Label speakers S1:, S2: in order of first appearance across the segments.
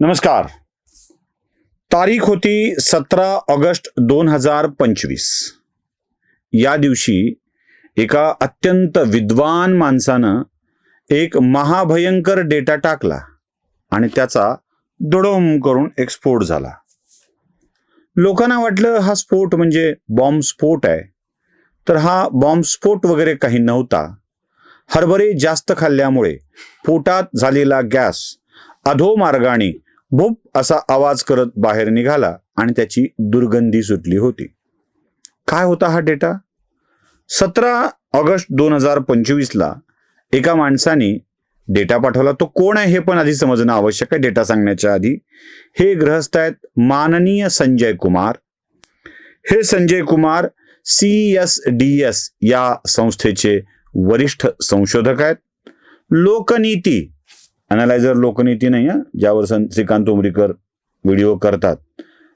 S1: नमस्कार. तारीख होती सतरा ऑगस्ट दोन हजार पंचवीस. या दिवशी एका अत्यंत विद्वान माणसानं एक महाभयंकर डेटा टाकला आणि त्याचा दोडोम करून एक स्फोट झाला. लोकांना वाटलं हा स्फोट म्हणजे बॉम्ब स्फोट आहे. तर हा बॉम्ब स्फोट वगैरे काही नव्हता. हरभरे जास्त खाल्ल्यामुळे पोटात झालेला गॅस अधोमार्गाने भूप असा आवाज करत बाहेर निघाला आणि त्याची दुर्गंधी सुटली होती. काय होता हा डेटा? सतरा ऑगस्ट दोन हजार पंचवीसला एका माणसाने डेटा पाठवला. तो कोण आहे हे पण आधी समजणं आवश्यक आहे डेटा सांगण्याच्या आधी. हे ग्रहस्थ आहेत माननीय संजय कुमार. हे Sanjay Kumar C S D S या संस्थेचे वरिष्ठ संशोधक आहेत. लोकनीती अनालायझर लोकनीती नाही आहे ज्यावर सं श्रीकांत उमरीकर व्हिडिओ करतात.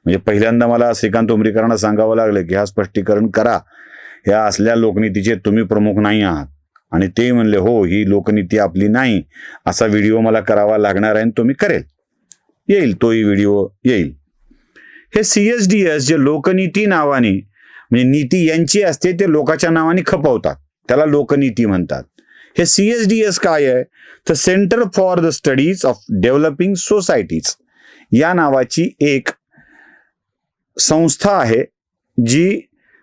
S1: म्हणजे पहिल्यांदा मला श्रीकांत उमरीकरांना सांगावं लागलं की हा स्पष्टीकरण करा. ह्या असल्या लोकनीतीचे तुम्ही प्रमुख नाही आहात. आणि ते म्हणले हो ही लोकनीती आपली नाही. असा व्हिडिओ मला करावा लागणार आहे आणि तो मी करेल. येईल तोही व्हिडिओ येईल. हे सी एस डी एस जे लोकनीती नावाने म्हणजे नीती यांची असते ते लोकाच्या नावाने खपवतात. त्याला लोकनीती म्हणतात. हे सी एस डी एस काय आहे? तर centre for the studies of developing societies या नावाची एक संस्था आहे जी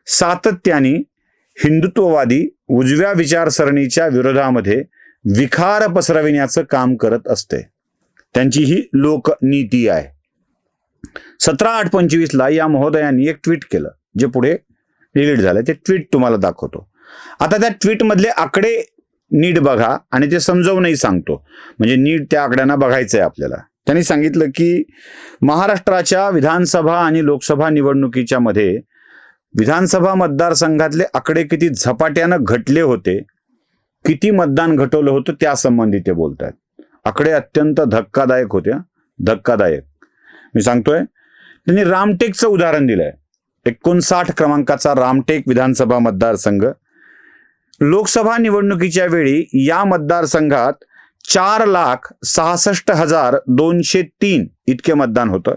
S1: सातत्याने हिंदुत्ववादी उजव्या विचारसरणीच्या विरोधामध्ये विखार पसरविण्याचं काम करत असते. त्यांची ही लोकनीती आहे. सतरा आठ पंचवीसला या महोदयांनी एक ट्विट केलं जे पुढे डिलीट झालं. ते ट्विट तुम्हाला दाखवतो. आता त्या ट्विटमधले आकडे नीट बघा आणि ते समजावूनही सांगतो. म्हणजे नीट त्या आकड्यांना बघायचं आहे आपल्याला. त्यांनी सांगितलं की महाराष्ट्राच्या विधानसभा आणि लोकसभा निवडणुकीच्या मध्ये विधानसभा मतदारसंघातले आकडे किती झपाट्यानं घटले होते किती मतदान घटवलं होतं त्यासंबंधी ते बोलत आहेत आकडे अत्यंत धक्कादायक होते धक्कादायक. मी सांगतोय त्यांनी रामटेकचं उदाहरण दिलंय. एकोणसाठ क्रमांकाचा रामटेक विधानसभा मतदारसंघ लोकसभा निवडणुकीच्या वेळी या मतदारसंघात चार लाख सहासष्ट हजार दोनशे तीन इतके मतदान होतं.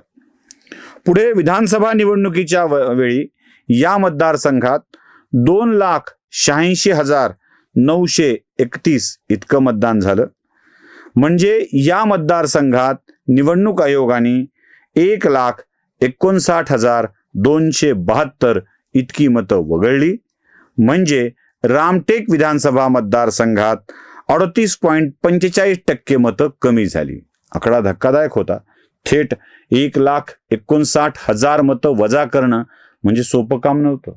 S1: पुढे विधानसभा निवडणुकीच्या वेळी या मतदारसंघात दोन लाख शहाऐंशी हजार नऊशे एकतीस इतकं मतदान झालं. म्हणजे या मतदारसंघात निवडणूक आयोगाने एक लाख एकोणसाठ हजार दोनशे बहात्तर इतकी मतं वगळली. म्हणजे रामटेक विधानसभा मतदारसंघात अडतीस पॉईंट पंचेचाळीस टक्के मतं कमी झाली. आकडा धक्कादायक होता. थेट एक लाख एकोणसाठ हजार मतं वजा करणं म्हणजे सोपं काम नव्हतं.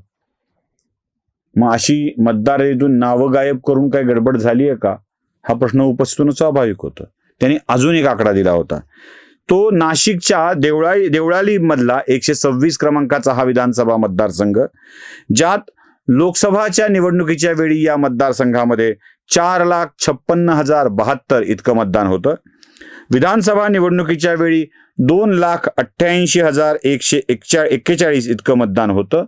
S1: मग अशी मतदार यादीतून नावं गायब करून काही गडबड झाली आहे का? हा प्रश्न उपस्थित स्वाभाविक होतं. त्यांनी अजून एक आकडा दिला होता. तो नाशिकच्या देवळा देवळाली मधला एकशे सव्वीस क्रमांकाचा हा विधानसभा मतदारसंघ ज्यात लोकसभाच्या निवडणुकीच्या वेळी या मतदारसंघामध्ये चार लाख छप्पन्न हजार बहात्तर इतकं मतदान होतं. विधानसभा निवडणुकीच्या वेळी दोन लाख अठ्ठ्याऐंशी हजार एकशे एकचा एक्केचाळीस इतकं मतदान होतं.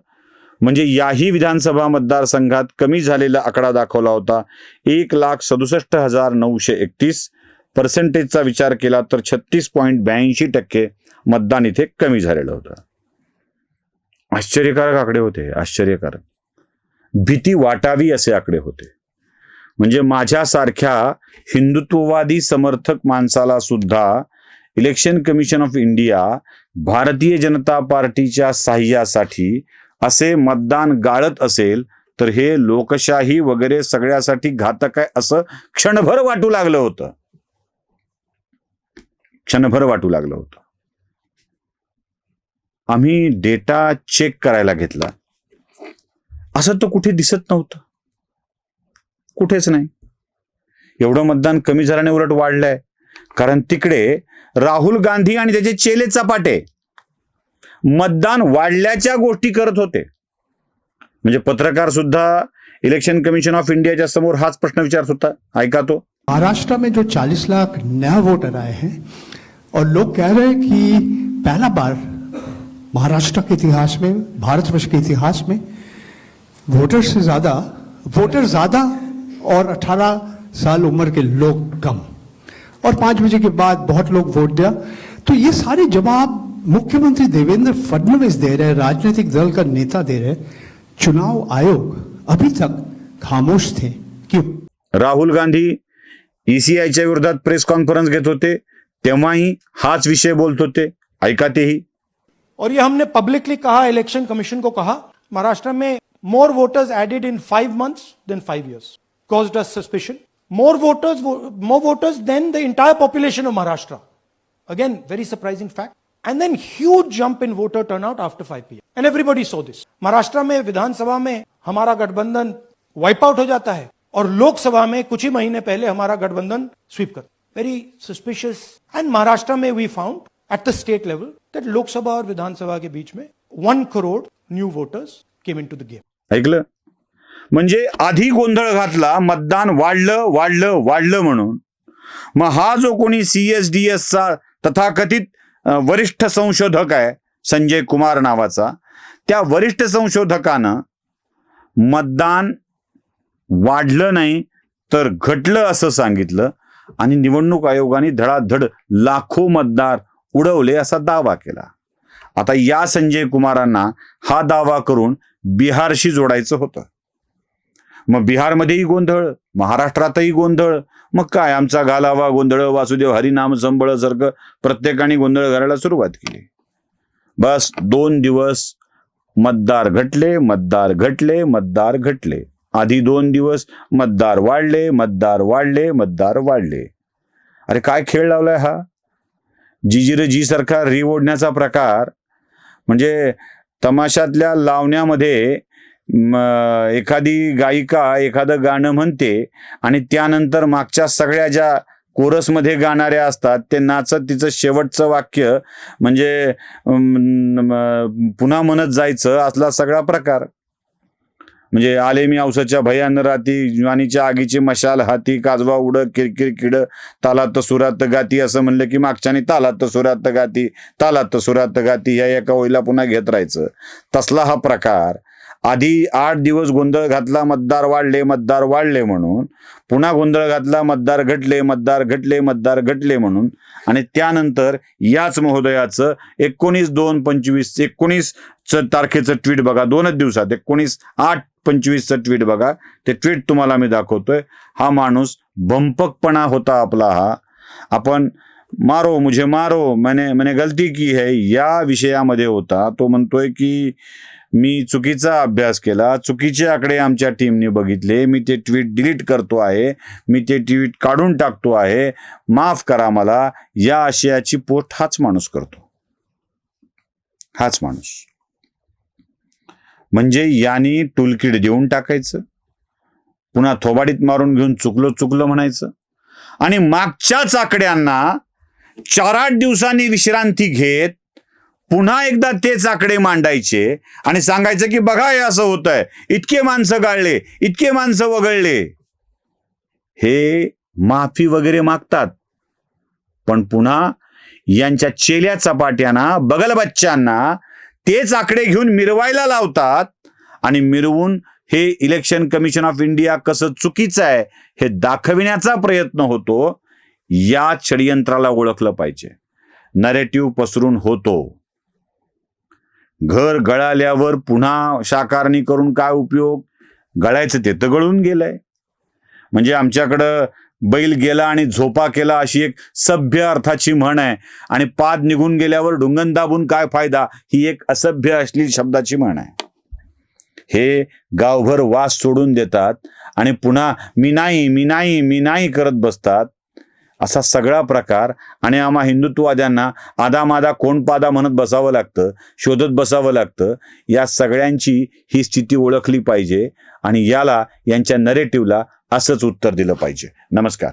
S1: म्हणजे याही विधानसभा मतदारसंघात कमी झालेला आकडा दाखवला होता. एक लाख सदुसष्ट हजार नऊशे एकतीस पर्सेंटेजचा विचार केला तर छत्तीस पॉईंट ब्याऐंशी टक्के मतदान इथे कमी झालेलं होतं. आश्चर्यकारक आकडे होते आश्चर्यकारक. भीती वाटावी असे आकडे होते. म्हणजे माझ्यासारख्या हिंदुत्ववादी समर्थक माणसाला सुद्धा election commission of India Bharatiya Janata पार्टीच्या साह्यासाठी असे मतदान गाळत असेल तर हे लोकशाही वगैरे सगळ्यासाठी घातक आहे असं क्षणभर वाटू लागलं होतं. क्षणभर वाटू लागलं होतं. आम्ही डेटा चेक करायला घेतला. असं तर कुठे दिसत नव्हतं. कुठेच नाही. एवढं मतदान कमी झाल्याने उलट वाढलंय. कारण तिकडे राहुल गांधी आणि त्याचे चेले चपाटे. मतदान वाढल्याच्या गोष्टी करत होते. म्हणजे पत्रकार सुद्धा इलेक्शन कमिशन ऑफ इंडियाच्या समोर हाच प्रश्न विचारत होता. ऐका तो.
S2: महाराष्ट्र में जो 40 लाख नया वोटर आए हैं और लोग कह रहे हैं कि पहला बार महाराष्ट्र के इतिहास में भारतवर्ष के इतिहास में वोटर से ज़्यादा वोटर ज़्यादा और 18 साल उम्र के लोग कम। और पाँच बजे के बाद बहुत लोग वोट दिया। तो ये सारे जवाब मुख्यमंत्री देवेंद्र फडणवीस दे रहे राजनीतिक दल का नेता दे रहे चुनाव आयोग अभी तक खामोश थे। क्यों?
S1: राहुल गांधी ईसीआयच्या विरोधात प्रेस कॉन्फरन्स घेत होते तेव्हाही हाच विषय बोलत होते ऐका तेही
S3: और ये हमने पब्लिकली कहा इलेक्शन कमीशन को कहा महाराष्ट्र में more voters added in five months than five years caused us suspicion more voters more voters than the entire population of maharashtra again very surprising fact and then huge jump in voter turnout after 5 pm and everybody saw this Maharashtra में विधानसभा में हमारा गठबंधन wipe out हो जाता है और लोकसभा में कुछ ही महीने पहले हमारा गठबंधन स्वीप कर वेरी सस्पिशियस एंड महाराष्ट्र में we found at the state level that Lok Sabha और विधानसभा के बीच में one crore new voters came into the game
S1: ऐकलं? म्हणजे आधी गोंधळ घातला मतदान वाढलं वाढलं वाढलं म्हणून. मग हा जो कोणी सी एस डी एसचा तथाकथित वरिष्ठ संशोधक आहे संजय कुमार नावाचा त्या वरिष्ठ संशोधकानं मतदान वाढलं नाही तर घटलं असं सांगितलं आणि निवडणूक आयोगाने धडाधड लाखो मतदार उडवले असा दावा केला. आता या संजय कुमारांना हा दावा करून बिहारशी जोडायचं होतं. मग बिहारमध्येही गोंधळ महाराष्ट्रातही गोंधळ मग काय? आमचा घालावा गोंधळ वासुदेव हरिनाम संबळ सारखं प्रत्येकाने गोंधळ घालायला सुरुवात केली. बस दोन दिवस मतदार घटले मतदार घटले मतदार घटले. आधी दोन दिवस मतदार वाढले मतदार वाढले मतदार वाढले. अरे काय खेळ लावलाय हा? जिजिर जी सारखा री ओढण्याचा प्रकार म्हणजे तमाशातल्या लावण्यामध्ये एखादी गायिका एखादं गाणं म्हणते आणि त्यानंतर मागच्या सगळ्या ज्या कोरसमध्ये गाणाऱ्या असतात ते नाचत तिचं शेवटचं वाक्य म्हणजे पुन्हा म्हणत जायचं असला सगळा प्रकार. म्हणजे आले मी औसाच्या भयान राती ज्वानीच्या आगीची मशाल हाती काजवा उड किरकिर किड तालात सुरात गाती असं म्हणलं की मागच्याने तालात सुरात गाती तालात सुरात गाती या एका ओळीला पुन्हा घेत राहायचं. तसला हा प्रकार. आधी आठ दिवस गोंधळ घातला मतदार वाढले मतदार वाढले म्हणून. पुन्हा गोंधळ घातला मतदार घटले मतदार घटले मतदार घटले म्हणून. आणि त्यानंतर याच महोदयाचं एकोणीस दोन पंचवीस एकोणीस तारखेचं ट्विट बघा दोनच दिवसात एकोणीस आठ पंचवीसचं ट्विट बघा. ते ट्विट तुम्हाला मी दाखवतोय. हा माणूस भंपकपणा होता आपला हा. आपण मारो मुझे मारो मैंने मैंने गलती की है या विषयामध्ये होता. तो म्हणतोय की मी चुकीचा अभ्यास केला चुकीचे आकडे आमच्या टीमने बघितले मी ते ट्विट डिलीट करतो आहे मी ते ट्विट काढून टाकतो आहे माफ करा मला या आशयाची पोस्ट हाच माणूस करतो. हाच माणूस. म्हणजे यांनी टूलकिट देऊन टाकायचं. पुन्हा थोबाडीत मारून घेऊन चुकलो चुकलो म्हणायचं. आणि मागच्याच आकड्यांना चार आठ दिवसांनी विश्रांती घेत पुन्हा एकदा तेच आकडे मांडायचे आणि सांगायचं की बघा हे असं होत आहे इतके माणसं गाळले इतके माणसं वगळले. हे माफी वगैरे मागतात. पण पुन्हा यांच्या चेल्या चपाट्यांना बगल बच्च्यांना तेच आकडे घेऊन मिरवायला लावतात. आणि मिरवून हे इलेक्शन कमिशन ऑफ इंडिया कसं चुकीचं आहे हे दाखविण्याचा प्रयत्न होतो या षडयंत्राला ओळखलं पाहिजे. नरेटिव्ह पसरून होतो. घर गळाल्यावर पुन्हा शाकारणी करून काय उपयोग? गळायचं ते तर गळून गेलंय. म्हणजे आमच्याकडं बैल गेला आणि झोपा केला अशी एक सभ्य अर्थाची म्हण आहे. आणि पाद निघून गेल्यावर ढुंगण दाबून काय फायदा? ही एक असभ्य असलेली शब्दाची म्हण आहे. हे गावभर वास सोडून देतात आणि पुन्हा मी नाही मी नाही मी नाही करत बसतात. असा सगळा प्रकार आणि आम्हा हिंदुत्ववाद्यांना आदामादा कोण पादा म्हणत बसावं लागतं शोधत बसावं लागतं. या सगळ्यांची ही स्थिती ओळखली पाहिजे आणि याला यांच्या नरेटिव्हला असंच उत्तर दिलं पाहिजे. नमस्कार.